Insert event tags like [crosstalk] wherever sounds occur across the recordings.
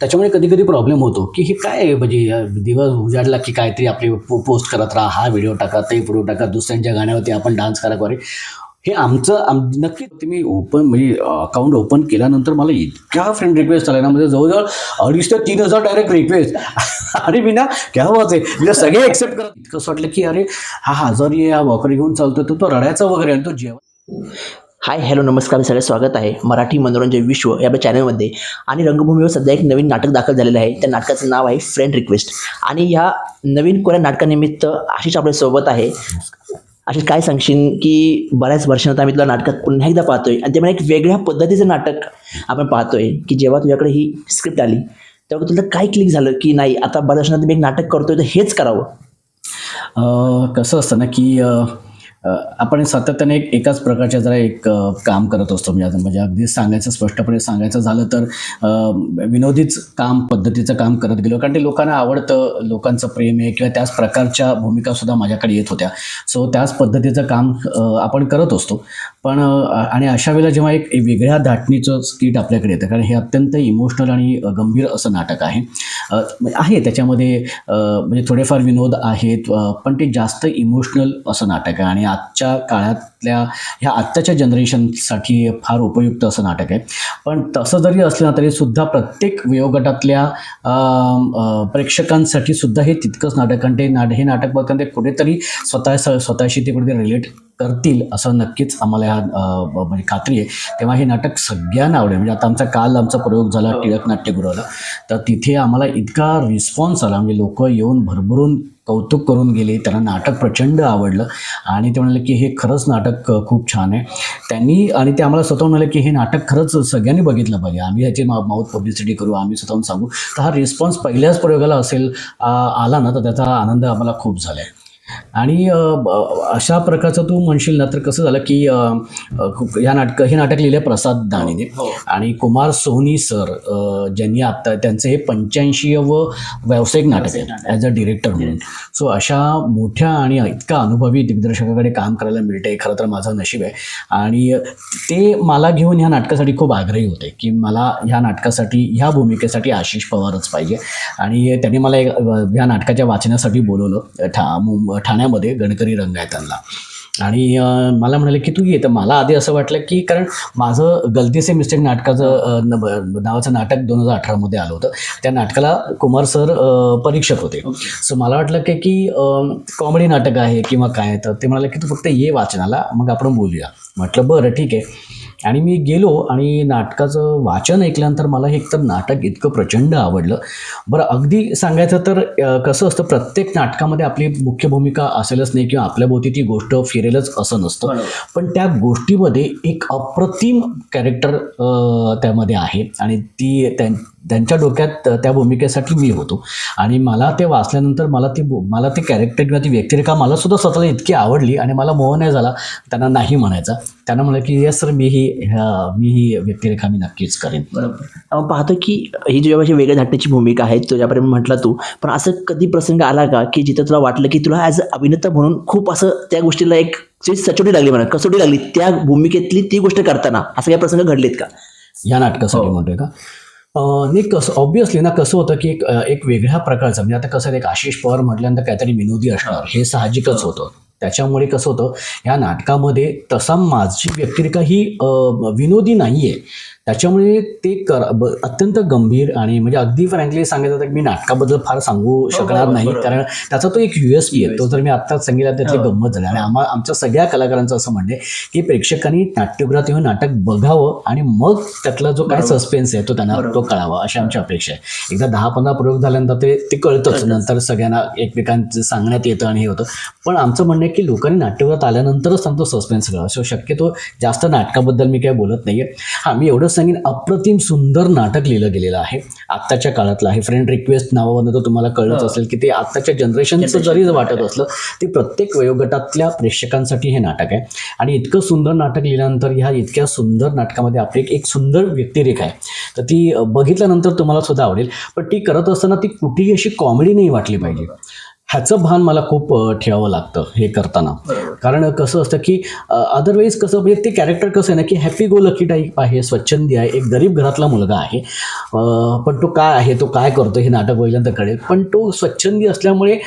त्याच्यामुळे कधी कधी प्रॉब्लेम होतो की हे काय म्हणजे दिवस उजाडला की काहीतरी आपले पो पोस्ट करत राहा हा व्हिडिओ टाका ते व्हिडिओ टाका दुसऱ्यांच्या गाण्यावरती आपण डान्स करा वगैरे हे आमचं आम नक्की तुम्ही ओपन म्हणजे अकाउंट ओपन केल्यानंतर मला इतक्या फ्रेंड रिक्वेस्ट आल्या ना म्हणजे जवळजवळ अडीच ते तीन हजार डायरेक्ट रिक्वेस्ट [laughs] अरे मी ना क्या आहे. म्हणजे सगळे एक्सेप्ट करत. इतकं असं वाटलं की अरे हा हजारी हा वॉकर घेऊन चालतो तो तो रडायचा वगैरे आणि तो जेवण हाय हॅलो नमस्कार सगळे स्वागत आहे मराठी मनोरंजन विश्व या आपल्या चॅनलमध्ये. आणि रंगभूमीवर सध्या एक नवीन नाटक दाखल झालेलं आहे. त्या नाटकाचं नाव आहे फ्रेंड रिक्वेस्ट आणि ह्या नवीन कोऱ्या नाटकानिमित्त आशिष आपल्यासोबत आहे. आशिष काय सांगशील की बऱ्याच वर्षानंतर आम्ही तुला नाटकात पुन्हा एकदा पाहतोय. आणि ते मला एक वेगळ्या पद्धतीचं नाटक आपण पाहतोय की जेव्हा तुझ्याकडे ही स्क्रिप्ट आली तेव्हा तुला काय क्लिक झालं की नाही आता बऱ्याच वर्षानंतर मी एक नाटक करतोय तर हेच करावं? कसं असतं ना की आपण सातत्याने एक एकाच प्रकारच्या जरा एक काम करत असतो. म्हणजे म्हणजे अगदी सांगायचं स्पष्टपणे सांगायचं झालं तर विनोदीच काम पद्धतीचं काम करत गेलो. कारण ते लोकांना आवडतं लोकांचं प्रेम आहे किंवा त्याच प्रकारच्या भूमिकासुद्धा माझ्याकडे येत होत्या. सो त्याच पद्धतीचं काम आपण करत असतो. पण आणि अशा वेळेला जेव्हा एक वेगळ्या धाटणीचं स्किट आपल्याकडे येतं. कारण हे अत्यंत इमोशनल आणि गंभीर असं नाटक आहे. म्हणजे आहे त्याच्यामध्ये म्हणजे थोडेफार विनोद आहेत पण ते जास्त इमोशनल असं नाटक आहे. आणि आजच्या काळातल्या ह्या आत्ताच्या जनरेशनसाठी फार उपयुक्त असं नाटक आहे. पण तसं जरी असलं ना तरी सुद्धा प्रत्येक वयोगटातल्या प्रेक्षकांसाठी सुद्धा हे तितकंच नाटक. आणि ते नाट हे नाटक बघताना ते कुठेतरी स्वतः स्वतःशी ते कुठेतरी रिलेट करतील असं नक्कीच आम्हाला ह्या म्हणजे खात्री आहे. तेव्हा हे नाटक सगळ्यांना आवडेल. म्हणजे आता आमचा काल आमचा प्रयोग झाला टिळक नाट्यगृहाला. तर तिथे आम्हाला इतका रिस्पॉन्स आला. म्हणजे लोक येऊन भरभरून कौतुक करून गेले. त्यांना नाटक प्रचंड आवडलं. आणि ते म्हणाले की हे खरंच नाटक खूप छान आहे. त्यांनी आणि ते आम्हाला स्वतःहून म्हणाले की हे नाटक खरंच सगळ्यांनी बघितलं पाहिजे. आम्ही ह्याची माऊथ पब्लिसिटी करू आम्ही स्वतःहून सांगू. तर हा रिस्पॉन्स पहिल्याच प्रयोगाला असेल आला ना तर त्याचा आनंद आम्हाला खूप झाला आहे आणि अशा प्रकारचं तू म्हणशील ना तर कसं झालं की ह्या नाटक हे नाटक लिहिले प्रसाद दाणीने आणि कुमार सोनी सर ज्यांनी आता त्यांचं हे पंच्याऐंशीवं व्यावसायिक नाटक आहे ॲज अ डिरेक्टर म्हणून. सो अशा मोठ्या आणि इतका अनुभवी दिग्दर्शकाकडे काम करायला मिळते खरं तर माझं नशीब आहे. आणि ते मला घेऊन ह्या नाटकासाठी खूप आग्रही होते की मला ह्या नाटकासाठी ह्या भूमिकेसाठी आशिष पवारच पाहिजे. आणि त्यांनी मला एक ह्या नाटकाच्या वाचण्यासाठी बोलवलं. ठा मुंब ठाण्यामध्ये गणकरी रंगायतांना आणि मला म्हणाले की तू ये. तर मला आधी असं वाटलं की कारण माझं गलती से मिस्टेक नाटकाचं न- नावाचं नाटक दोन हजार अठरामध्ये आलं होतं. त्या नाटकाला कुमार सर परीक्षक होते. सो मला वाटलं की की कॉमेडी नाटक आहे किंवा काय तर ते म्हणाले की तू फक्त ये वाचनाला मग आपण बोलूया. म्हटलं बरं ठीक आहे. आणि मी गेलो आणि नाटकाचं वाचन ऐकल्यानंतर मला हे एकतर नाटक इतकं प्रचंड आवडलं. बरं अगदी सांगायचं तर कसं असतं प्रत्येक नाटकामध्ये आपली मुख्य भूमिका असेलच नाही किंवा आपल्याभोवती ती गोष्ट फिरेलच असं नसतं. पण त्या गोष्टीमध्ये एक अप्रतिम कॅरेक्टर त्यामध्ये आहे आणि ती त्यां त्यांच्या डोक्यात त्या भूमिकेसाठी मी होतो. आणि मला ते वाचल्यानंतर मला ती मला ते कॅरेक्टर किंवा ती व्यक्तिरेखा मला सुद्धा स्वतःला इतकी आवडली आणि मला मोह नाही झाला त्यांना नाही म्हणायचा. त्यांना म्हणाले की येस सर मी ही मी ही व्यक्तिरेखा मी नक्कीच करेन. बरोबर. पाहतो की ही जेव्हा अशी वेगळ्या धाटण्याची भूमिका आहे तुझ्यापर्यंत म्हटलं तू. पण असं कधी प्रसंग आला का की जिथं तुला वाटलं की तुला ॲज अ अभिनेता म्हणून खूप असं त्या गोष्टीला एक सचोटी लागली म्हणा कसोटी लागली त्या भूमिकेतली ती गोष्ट करताना असं काही प्रसंग घडलेत का? या नाटकासाठी म्हणतोय का? नाही कसं ऑब्विसली ना कसं होतं की एक एक वेगळ्या प्रकारचं म्हणजे आता कसं एक आशिष पवार म्हटल्यानंतर काहीतरी विनोदी असणार हे साहजिकच होतं. त्याच्यामुळे कसं होतं या नाटकामध्ये तसा माझी व्यक्तिरेखा ही विनोदी नाही आहे त्याच्यामुळे ते कर ब- अत्यंत गंभीर आणि म्हणजे अगदी फ्रँकली सांगायचं तर मी नाटकाबद्दल फार सांगू शकणार नाही. कारण त्याचा तो एक युएस पी आहे. तो जर मी आत्ताच सांगितला त्यातली गंमत झाली. आणि आम्हा आमच्या सगळ्या कलाकारांचं असं म्हणणं की प्रेक्षकांनी नाट्यगृहात येऊन नाटक बघावं आणि मग त्यातला जो काय सस्पेन्स आहे तो त्यांना तो कळावा अशी आमची अपेक्षा आहे. एकदा दहा पंधरा प्रयोग झाल्यानंतर ते ते कळतंच. नंतर सगळ्यांना एकमेकांचं सांगण्यात येतं आणि हे होतं. पण आमचं म्हणणं आहे की लोकांनी नाट्यगृहात आल्यानंतरच त्यांचा सस्पेन्स कळावा. सो शक्यतो जास्त नाटकाबद्दल मी काय बोलत नाही आहे हां मी एवढंच सांगेन अप्रतिम सुंदर नाटक लिहिलं गेलेलं आहे. आत्ताच्या काळातलं आहे. फ्रेंड रिक्वेस्ट नावावरनं तर तुम्हाला कळलंच असेल की ते आत्ताच्या जनरेशनचं जरी वाटत असलं ते प्रत्येक वयोगटातल्या प्रेक्षकांसाठी हे नाटक आहे. आणि इतकं सुंदर नाटक लिहिल्यानंतर ह्या इतक्या सुंदर नाटकामध्ये आपली एक- सुंदर व्यक्तिरेखा आहे. तर ती बघितल्यानंतर तुम्हाला सुद्धा आवडेल. पण ती करत असताना ती कुठेही अशी कॉमेडी नाही वाटली पाहिजे. ह्याचं भान मला खूप ठेवावं लागतं हे करताना. कारण कसं असतं की अदरवाईज कसं म्हणजे ते कॅरेक्टर कसं आहे ना की हॅपी गो लकी टाईप आहे स्वच्छंदी आहे एक गरीब घरातला मुलगा आहे. पण तो काय आहे तो काय करतो हे नाटक पहिल्यांदा कळेल. पण तो स्वच्छंदी असल्यामुळे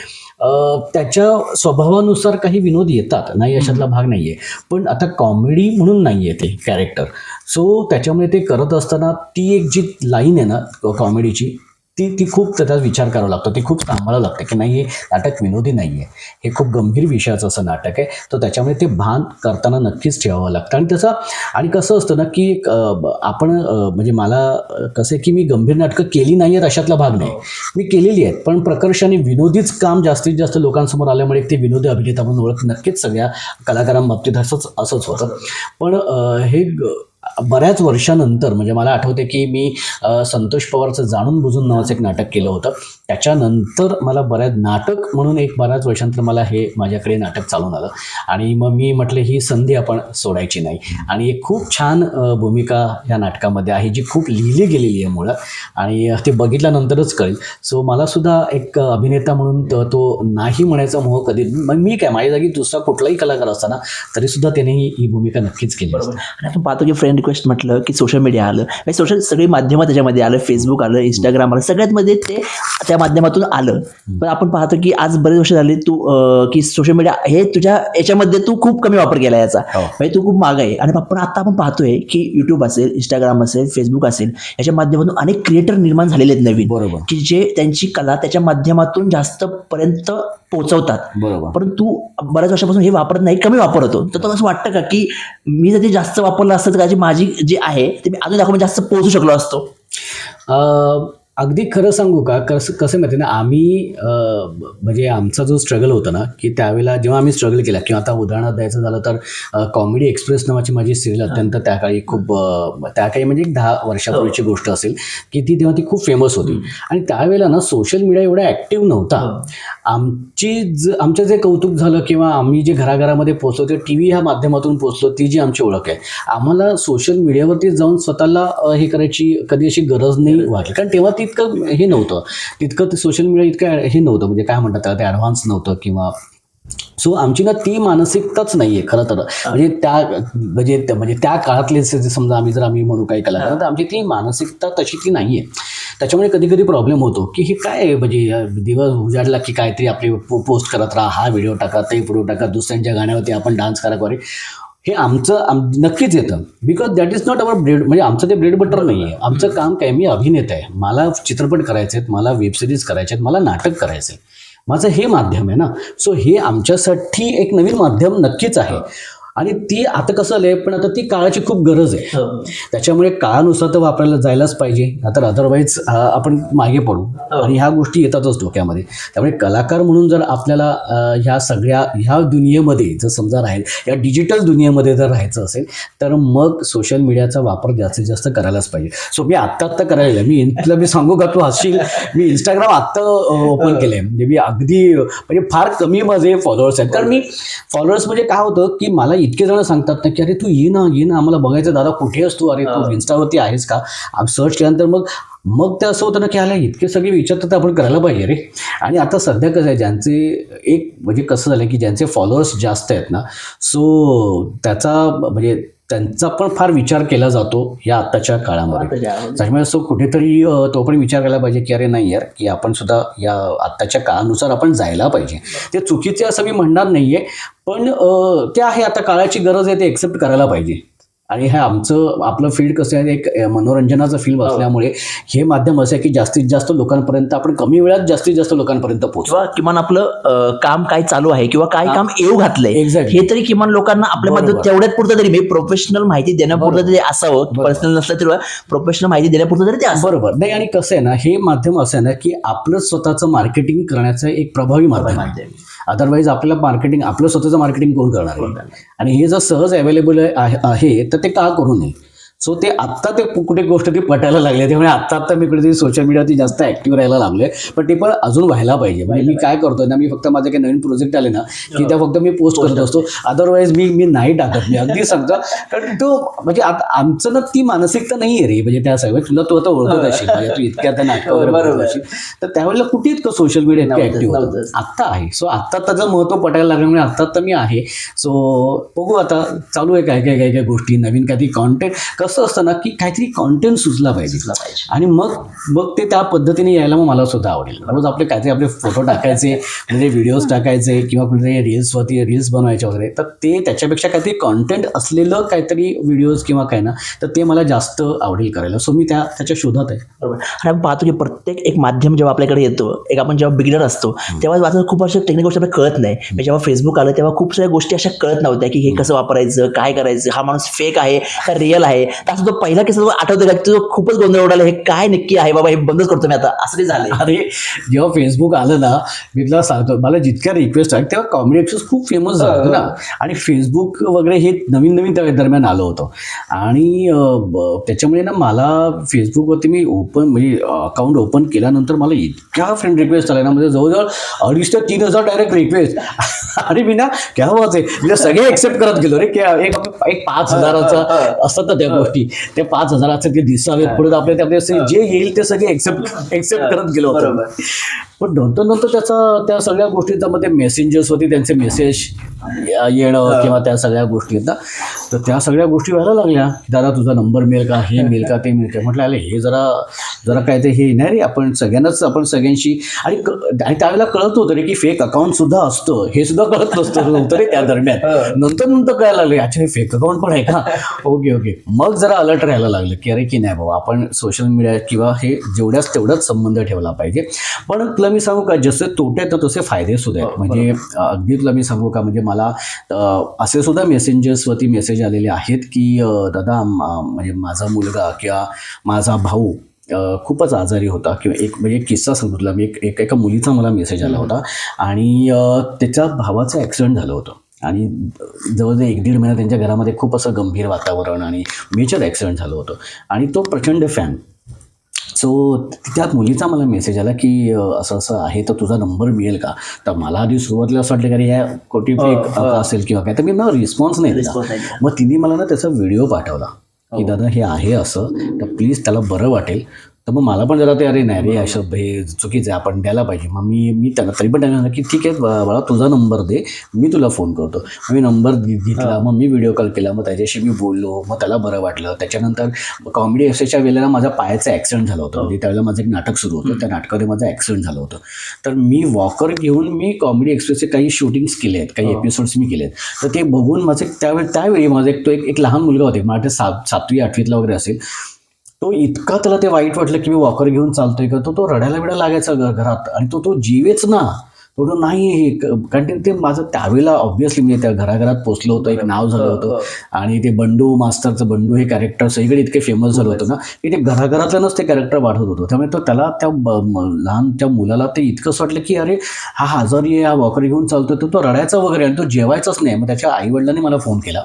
त्याच्या स्वभावानुसार काही विनोद येतात. नाही अशातला भाग नाही आहे पण आता कॉमेडी म्हणून नाही आहे ते कॅरेक्टर सो त्याच्यामुळे ते करत असताना ती एक जी लाईन आहे ना कॉमेडीची ती ती खूप त्याचा विचार करावा लागतो. ती खूप सांभाळावं लागतं की नाही हे नाटक विनोदी नाही आहे हे खूप गंभीर विषयाचं असं नाटक आहे. तर त्याच्यामुळे ते भान करताना नक्कीच ठेवावं लागतं. आणि त्याचं आणि कसं असतं ना की आपण म्हणजे मला कसं आहे की मी गंभीर नाटकं केली नाही आहेत अशातला भाग नाही. मी केलेली आहेत पण प्रकर्षाने विनोदीच काम जास्तीत जास्त लोकांसमोर आल्यामुळे ते विनोदी अभिनेता म्हणून ओळख नक्कीच सगळ्या कलाकारांबाबतीत असंच असंच होतं. पण हे ग- बऱ्याच वर्षानंतर म्हणजे मला आठवते की मी संतोष पवारचं जाणून बुजून नावाचं एक नाटक केलं होतं. त्याच्यानंतर मला बऱ्याच नाटक म्हणून एक बऱ्याच वर्षांतर मला हे माझ्याकडे नाटक चालून आलं. आणि मग मी म्हटलं ही संधी आपण सोडायची नाही. आणि एक खूप छान भूमिका या नाटकामध्ये आहे जी खूप लिहिली गेलेली आहे मुळात. आणि ते बघितल्यानंतरच कळेल. सो मला सुद्धा एक अभिनेता म्हणून तो नाही म्हणायचा मोह कधी. मग मी काय माझ्या जागी दुसरा कुठलाही कलाकार असताना तरीसुद्धा त्याने ही भूमिका नक्कीच केली असती. आणि आपण पाहतो की फ्रेंड रिक्वेस्ट म्हटलं की सोशल मीडिया आलं. म्हणजे सोशल सगळी माध्यमं त्याच्यामध्ये आलं. फेसबुक आलं इंस्टाग्राम आलं. सगळ्यात मध्ये ते त्या माध्यमातून आलं. पण आपण पाहतो की आज बरेच वर्ष झाले तू की सोशल मीडिया हे तुझ्या याच्यामध्ये तू खूप कमी वापर केला याचा. हो. म्हणजे तू खूप माग आहे. आणि आपण आता आपण पाहतोय की युट्यूब असेल इंस्टाग्राम असेल फेसबुक असेल याच्या माध्यमातून अनेक क्रिएटर निर्माण झालेले आहेत नवीन. बरोबर. की जे त्यांची कला त्याच्या माध्यमातून जास्त पर्यंत पोहोचवतात. बरोबर. परंतु बऱ्याच वर्षापासून हे वापरत नाही कमी वापरतो तर तो असं वाटतं का की मी जर ते जास्त वापरलं असतं तर माझी जी आहे ते मी अजून दाखवून जास्त पोहोचू शकलो असतो? अगदी खरं सांगू का? कसं कसं माहिती ना आम्ही म्हणजे आमचा जो स्ट्रगल होता ना की त्यावेळेला जेव्हा आम्ही स्ट्रगल केला किंवा आता उदाहरणार्थ द्यायचं झालं तर कॉमेडी एक्सप्रेस नावाची माझी सिरियल अत्यंत त्या काळी खूप त्या काळी म्हणजे एक दहा वर्षापूर्वीची गोष्ट असेल की ती तेव्हा ती खूप फेमस होती. आणि त्यावेळेला ना सोशल मीडिया एवढा ॲक्टिव्ह नव्हता. आमची ज आमचं जे कौतुक झालं किंवा आम्ही जे घराघरामध्ये पोचलो ते टी व्ही ह्या माध्यमातून पोचलो ती जी आमची ओळख आहे. आम्हाला सोशल मीडियावरती जाऊन स्वतःला हे करायची कधी अशी गरज नाही वाटली. कारण तेव्हा तितकं हे नव्हतं. तितकं ते सोशल मीडिया इतकं हे नव्हतं. म्हणजे काय म्हणतात त्याला ते ॲडव्हान्स नव्हतं किंवा सो आमची ना ती मानसिकताच नाही आहे खरं तर. म्हणजे त्या म्हणजे त्या- म्हणजे त्या काळातले समजा आम्ही जर आम्ही म्हणू काही कलाकार तर आमची ती मानसिकता तशी ती नाही आहे त्याच्यामुळे कधी कधी प्रॉब्लेम होतो की हे काय आहे? म्हणजे दिवस उजाडला की काहीतरी आपली पो पोस्ट करत राहा हा व्हिडिओ टाका ते व्हिडिओ टाका दुसऱ्यांच्या गाण्यावरती आपण डान्स करा वगैरे हे आमचं आम नक्कीच येतं. Because that is not our bread म्हणजे आमचं ते ब्रेड बटर नाही आहे आमचं काम काय मी अभिनेता आहे. मला चित्रपट करायचे आहेत मला वेबसिरीज करायचे आहेत मला नाटक करायचं आहे माझं हे माध्यम आहे ना. सो हे आमच्यासाठी एक नवीन माध्यम नक्कीच आहे. आणि ती आता कसं आलंय पण आता ती काळाची खूप गरज आहे. त्याच्यामुळे काळानुसार तर वापरायला जायलाच पाहिजे. नाहीतर अदरवाईज आपण मागे पडू. आणि ह्या गोष्टी येतातच डोक्यामध्ये. त्यामुळे कलाकार म्हणून जर आपल्याला ह्या सगळ्या ह्या दुनियेमध्ये जर समजा राहील या डिजिटल दुनियेमध्ये जर राहायचं असेल तर मग सोशल मीडियाचा वापर जास्तीत जास्त करायलाच पाहिजे. सो मी आत्ता आत्ता करायला मी तुला मी सांगू का तू हसशील? मी इंस्टाग्राम आत्ता ओपन केलं आहे म्हणजे मी अगदी म्हणजे फार कमी माझे फॉलोअर्स आहेत. कारण मी फॉलोअर्स म्हणजे काय होतं की मला इतके जण सांगतात ना की अरे तू ये ना ये ना आम्हाला बघायचं दादा कुठे असतो अरे तू इन्स्टावरती आहेस का? सर्च केल्यानंतर मग मग ते असं होतं ना की आला इतके सगळे विचारतात तर आपण करायला पाहिजे रे. आणि आता सध्या कसं आहे ज्यांचे एक म्हणजे कसं झालं की ज्यांचे फॉलोअर्स जास्त आहेत ना सो त्याचा म्हणजे त्यांचा पण फार विचार केला जातो या आत्ताच्या काळामध्ये. त्याच्यामुळे असं कुठेतरी तो पण विचार करायला पाहिजे की अरे नाही यार की आपण सुद्धा या आत्ताच्या काळानुसार आपण जायला पाहिजे. ते चुकीचे असं मी म्हणणार नाही आहे पण ते आहे आता काळाची गरज आहे ते एक्सेप्ट करायला पाहिजे. आणि हे आमचं आपलं फील्ड कसं आहे एक मनोरंजनाचं फील्ड असल्यामुळे हे माध्यम असं आहे की जास्तीत जास्त लोकांपर्यंत आपण कमी वेळात जास्तीत जास्त लोकांपर्यंत पोहोचू. किंवा किमान आपलं काम काय चालू आहे किंवा काय काम येऊ घातलंय. हे तरी किमान लोकांना आपल्या बरोबर. मधून तेवढ्यात पुरतं तरी मी प्रोफेशनल माहिती देण्यापुरतं तरी असावं. पर्सनल नसलं तरी प्रोफेशनल माहिती देण्यापुरतं तरी ते बरोबर. नाही आणि कसं आहे ना हे माध्यम असं आहे ना की आपलं स्वतःचं मार्केटिंग करण्याचं एक प्रभावी माध्यम आहे. अदरवाईज आपल्याला मार्केटिंग आपलं स्वतःचं मार्केटिंग कोण करणार आहे? आणि हे जर सहज अवेलेबल आहे आहे तर ते का करू नये? सो ते आत्ता ते कुठे गोष्ट ती पटायला लागली. त्यामुळे आत्ता आत्ता मी कुठेतरी सोशल मीडियावरती जास्त ऍक्टिव्ह राहायला लागलोय. पण ते पण अजून व्हायला पाहिजे. म्हणजे मी काय करतोय ना मी फक्त माझे काही नवीन प्रोजेक्ट आले ना की त्या फक्त मी पोस्ट करत असतो. अदरवाईज मी मी नाही टाकत. मी अगदी सांगतो. कारण तो म्हणजे आता आमचं ना ती मानसिकता नाही आहे रे. म्हणजे त्या सगळ्या तुला तू आता ओळखत असेल. म्हणजे तू इतक्या त्या नाटक वगैरे बरोबर. असेल. तर त्यावेळेला कुठे इतकं सोशल मीडिया इतकं होतं? नव्हतंच. आत्ता आहे. सो आत्ता त्याचं महत्त्व पटायला लागल्यामुळे आत्ता तर मी आहे. सो बघू आता. चालू आहे काय काय काय काय गोष्टी. नवीन काहीतरी कॉन्टेंट कसं असतं ना की काहीतरी कॉन्टेंट सुचला पाहिजे. आणि मग मग ते त्या पद्धतीने यायला मग मला सुद्धा आवडेल. रोज आपले काहीतरी आपले फोटो टाकायचे म्हणजे व्हिडिओज टाकायचे किंवा कुठेतरी रील्सवरती रील्स बनवायचे वगैरे. तर ते त्याच्यापेक्षा काहीतरी कॉन्टेंट असलेलं काहीतरी व्हिडिओज किंवा काय ना तर ते मला जास्त आवडेल करायला. सो मी त्या त्याच्या शोधात आहे. बरोबर. आणि आपण पाहतो की प्रत्येक एक माध्यम जेव्हा आपल्याकडे येतो एक आपण जेव्हा बिगिनर असतो तेव्हा माझं खूप अशा टेक्निक गोष्टी आपल्याला कळत नाही. म्हणजे जेव्हा फेसबुक आलं तेव्हा खूप साऱ्या गोष्टी अशा कळत नव्हत्या की हे कसं वापरायचं काय करायचं हा माणूस फेक आहे का रिअल आहे? असं तो पहिला केस आठवतो का तो खूपच गोंधळ उडाला हे काय नक्की आहे बाबा? हे बंदच करतो मी आता. असं ते झालंय. अरे जेव्हा फेसबुक आलं ना मी तुला सांगतो मला जितक्या रिक्वेस्ट आहेत तेव्हा कॉमेडी एक्सेस खूप फेमस झालं ना. आणि फेसबुक वगैरे हे नवीन नवीन त्या दरम्यान आलं होतं. आणि त्याच्यामुळे ना मला फेसबुकवरती मी ओपन म्हणजे अकाउंट ओपन केल्यानंतर मला इतक्या फ्रेंड रिक्वेस्ट आल्या ना म्हणजे जवळजवळ अडीच ते तीन हजार डायरेक्ट रिक्वेस्ट आणि मी ना क्या आहे म्हणजे सगळे एक्सेप्ट करत गेलो. रे क्या एक एक पाच हजाराचा असतात ना त्या गोष्टी ते पाच हजाराचे ते दिसावेत पुढे आपले त्यामध्ये जे येईल ते सगळे एक्सेप्ट एक्सेप्ट करत गेलो होतो. बरोबर. पण नंतर नंतर त्याचा त्या सगळ्या गोष्टींचा मध्ये मेसेंजर्स होती त्यांचे मेसेज येणं किंवा त्या सगळ्या गोष्टी ना तर त्या सगळ्या गोष्टी व्हायला लागल्या. दादा तुझा नंबर मिळेल का? हे मिळेल का? ते मिळेल का? म्हटलं अरे हे जरा जरा काय ते हे नाही रे आपण सगळ्यांनाच आपण सगळ्यांशी आणि आणि त्यावेळेला कळत होतं रे की फेक अकाउंट सुद्धा असतं. हे सुद्धा कळत नसतं नव्हतं रे त्या दरम्यान. नंतर नंतर कळायला लागले अच्छा हे फेक अकाउंट पण आहे का? Okay okay. मग जरा अलर्ट राहायला लागलं की अरे की नाही बाबा आपण सोशल मीडिया किंवा हे जेवढ्याच तेवढाच संबंध ठेवला पाहिजे. पण तुला मी सांगू का जसे तोटे आहेत तर तसे फायदे सुद्धा आहेत. म्हणजे अ, अगदी तुला मी सांगू का म्हणजे मला असे सुद्धा मेसेंजर्सवरती मेसेज आलेले आहेत की दादा म्हणजे माझा मुलगा किंवा माझा भाऊ खूपच आजारी होता किंवा एक म्हणजे एक किस्सा सांगतो तुला मी एक एक एका मुलीचा मला मेसेज आला होता आणि त्याच्या भावाचं ॲक्सिडेंट झालं होतं. आणि जवळजवळ एक दीड महिना त्यांच्या घरामध्ये खूप असं गंभीर वातावरण आणि मेजर ॲक्सिडेंट झालं होतं. आणि तो प्रचंड फॅन सो त्यात मुलीचा मला मेसेज आला की असं असं आहे तर तुझा नंबर मिळेल का? तर मला आधी सुरुवातीला असं वाटलं की ह्या कोटी फेक असेल किंवा काय तर मी मला रिस्पॉन्स नाही दिला. मग तिने मला ना त्याचा व्हिडिओ पाठवला की दादा हे आहे असं तर प्लीज त्याला बरं वाटेल. तर मग मला पण जरा ते अरे नाही रे असं हे चुकीचं आहे आपण द्यायला पाहिजे. मग मी मी त्यांना तरी पण त्यांना की ठीक आहे बाळा तुझा नंबर दे मी तुला फोन करतो. मी नंबर घेतला मग मी व्हिडिओ कॉल केला मग त्याच्याशी मी बोललो मग त्याला बरं वाटलं. त्याच्यानंतर कॉमेडी एक्सेसच्या वेळेला माझ्या पायाचं ॲक्सिडेंट झालं होतं. म्हणजे त्यावेळेला माझं एक नाटक सुरू होतं. त्या नाटकामध्ये माझं ॲक्सिडेंट झालं होतं. तर मी वॉकर घेऊन मी कॉमेडी एक्सप्रेसचे काही शूटिंग्स केले आहेत. काही एपिसोड्स मी केले आहेत. तर ते बघून माझे त्यावेळी त्यावेळी माझा एक तो एक एक लहान मुलगा होता. माझ्या सात सातवी आठवीतला वगैरे असेल. तो इतका त्याला ते वाईट वाटलं की मी वॉकर घेऊन चालतोय का? तो तो रडायला बिडायला लागायचा घरात. आणि तो तो जीवेच ना. तो नाही हे क- कारण ते- माझं त्यावेळेला ऑब्व्हियसली म्हणजे त्या घराघरात पोचलं होतं एक नाव झालं होतं. आणि ते बंडू मास्तरचं बंडू हे कॅरेक्टर सगळीकडे इतके फेमस झालं होतं ना. की ते घराघरातल्यानंच ते कॅरेक्टर वाढत होतं. त्यामुळे तो त्याला त्या म- लहान त्या मुलाला ते इतकंच वाटलं की अरे हा आजारी आहे हा वॉकर घेऊन चालतोय तर तो रडायचा वगैरे आणि तो जेवायचाच नाही. मग त्याच्या आईवडिलांनी मला फोन केला.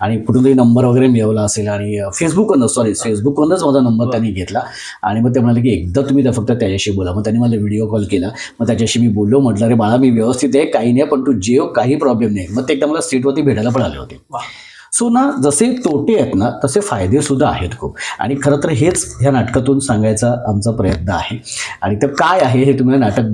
आणि कुठून तरी नंबर वगैरे मिळवला असेल आणि फेसबुकवरनं सॉरी फेसबुकवरनंच माझा नंबर त्यांनी घेतला. आणि मग ते म्हणाले की एकदा तुम्ही फक्त त्याच्याशी बोला. मग त्यांनी मला व्हिडिओ कॉल केला. मग त्याच्याशी मी बोललो म्हटलं अरे बाळा मी व्यवस्थित आहे काही नाही पण तू जेव काही प्रॉब्लेम नाही. मग ते एकदा मला सीटवरती भेटायला पण आले होते. सो ना जसे तोटे आहेत ना तसे फायदे सुद्धा आहेत खूप. आणि खरं तर हेच ह्या नाटकातून सांगायचा आमचा प्रयत्न आहे. आणि ते काय आहे हे तुम्हाला नाटक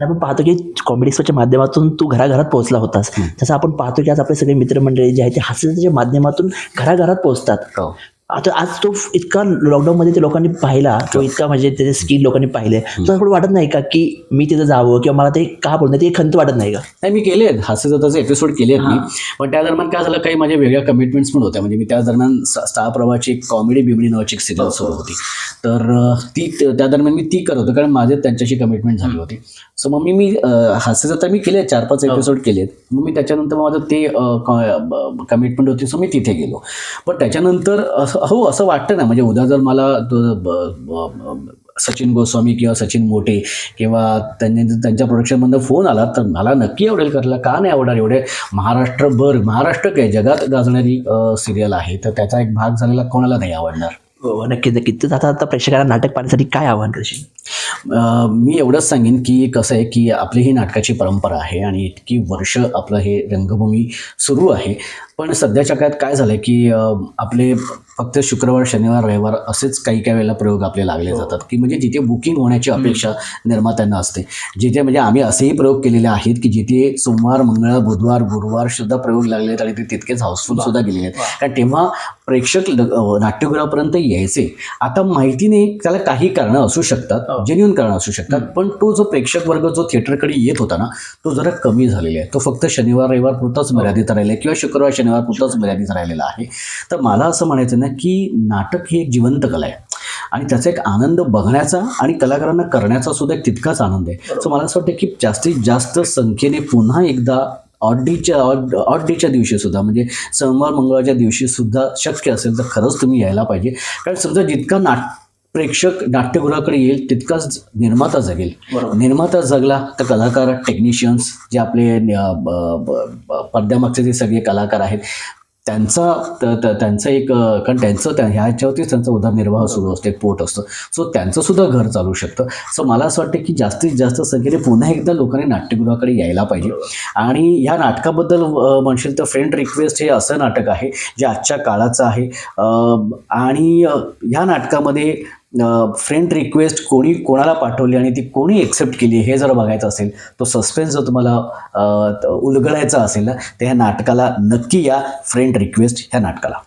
आणि आपण पाहतो की कॉमेडी एक्सप्रेसच्या माध्यमातून तू घराघरात पोहोचला होतास. तसं आपण पाहतो की आज आपले सगळे मित्रमंडळी जे आहेत ते हास्याच्या माध्यमातून घराघरात पोहोचतात. हो. आता आज तो इतका लॉकडाऊनमध्ये ते लोकांनी पाहिला तो इतका म्हणजे त्याचे स्किल लोकांनी पाहिले. तुला थोडं वाटत नाही का की मी तिथं जावं किंवा मला ते का बोलणं ते खंत वाटत नाही का? नाही मी केले आहेत. हास्य जताचे एपिसोड केले आहेत मी. पण त्या दरम्यान काय झालं काही माझ्या वेगळ्या कमिटमेंट्स पण होत्या. म्हणजे मी त्या दरम्यान स्टार प्रवाहाची एक कॉमेडी बिमडी नावाची एक सिरियल सुरू होती. तर ती त्या दरम्यान मी ती करत होतो कारण माझे त्यांच्याशी कमिटमेंट झाली होती. सो मग मी मी हास्य जत्रा मी केले चार पाच एपिसोड केलेत मग मी त्याच्यानंतर माझं ते कमिटमेंट होती सो मी तिथे गेलो. पण त्याच्यानंतर असं हो असं वाटतं ना. म्हणजे उद्या जर मला सचिन गोस्वामी किंवा सचिन मोठे किंवा त्यांनी त्यांच्या प्रोडक्शनमधनं फोन आला तर मला नक्की आवडेल. करायला का नाही आवडणार? एवढे महाराष्ट्रभर महाराष्ट्र काय? जगात गाजणारी सिरियल आहे. तर त्याचा एक भाग झालेला कोणाला नाही आवडणार? नक्कीच नक्कीच. तर आता आता प्रेक्षकांना नाटक पाहण्यासाठी काय आव्हान करशील? मी एवढंच सांगेन की कसं आहे की आपली ही नाटकाची परंपरा आहे आणि इतकी वर्ष आपलं हे रंगभूमी सुरू आहे. पण सध्याच्या काळात काय झालं आहे की आपले फक्त शुक्रवार शनिवार रविवार असेच काही काही वेळेला प्रयोग आपले लागले जातात. की म्हणजे जिथे बुकिंग होण्याची अपेक्षा निर्मात्यांना असते. जिथे म्हणजे आम्ही असेही प्रयोग केलेले आहेत की जिथे सोमवार मंगळवार बुधवार गुरुवार सुद्धा प्रयोग लागले आहेत आणि ते तितकेच हाऊसफुल सुद्धा गेलेले आहेत. कारण तेव्हा प्रेक्षक नाट्यगृहापर्यंत यायचे. आता माहिती नाही त्याला काही कारणं असू शकतात जेन्युन कारणं असू शकतात पण तो जो प्रेक्षक वर्ग जो थिएटरकडे येत होता ना तो जरा कमी झालेला आहे. तो फक्त शनिवार रविवार पुरताच मर्यादित राहिला किंवा शुक्रवार शनिवार पुरताच मर्यादित राहिलेला आहे. तर मला असं म्हणायचं ना की नाटक ही एक जिवंत कला आहे. आणि त्याचा एक आनंद बघण्याचा आणि कलाकारांना करण्याचा सुद्धा एक तितकाच आनंद आहे. सो मला असं वाटतं की जास्तीत जास्त संख्येने पुन्हा एकदा ऑड डेच्या ऑड ऑड डेच्या दिवशी सुद्धा म्हणजे सोमवार मंगळवारच्या दिवशी सुद्धा शक्य असेल तर खरंच तुम्ही यायला पाहिजे. कारण समजा जितका नाट प्रेक्षक नाट्यगृहाकडे येईल तितकाच निर्माता जगेल. बरोबर. निर्माता जगला तर कलाकार टेक्निशियन्स जे आपले पडद्यामागचे जे सगळे कलाकार आहेत त्यांचा त्यांचं एक कारण त्यांचं त्या ह्याच्यावरतीच त्यांचा उदरनिर्वाह सुरू असतो एक पोट असतं. सो त्यांचं सुद्धा घर चालू शकतं. सो मला असं वाटतं की जास्तीत जास्त संख्येने पुन्हा एकदा लोकांनी नाट्यगृहाकडे यायला पाहिजे. आणि ह्या नाटकाबद्दल म्हणशील तर फ्रेंड रिक्वेस्ट हे असं नाटक आहे जे आजच्या काळाचं आहे. आणि ह्या नाटकामध्ये फ्रेंड रिक्वेस्ट कोणी कोणाला पाठवली आणि ती कोणी एक्सेप्ट केली हे जर बघायचं असेल तो सस्पेन्स जर तुम्हाला उलगडायचा असेल ना तर ह्या नाटकाला नक्की या फ्रेंड रिक्वेस्ट ह्या नाटकाला.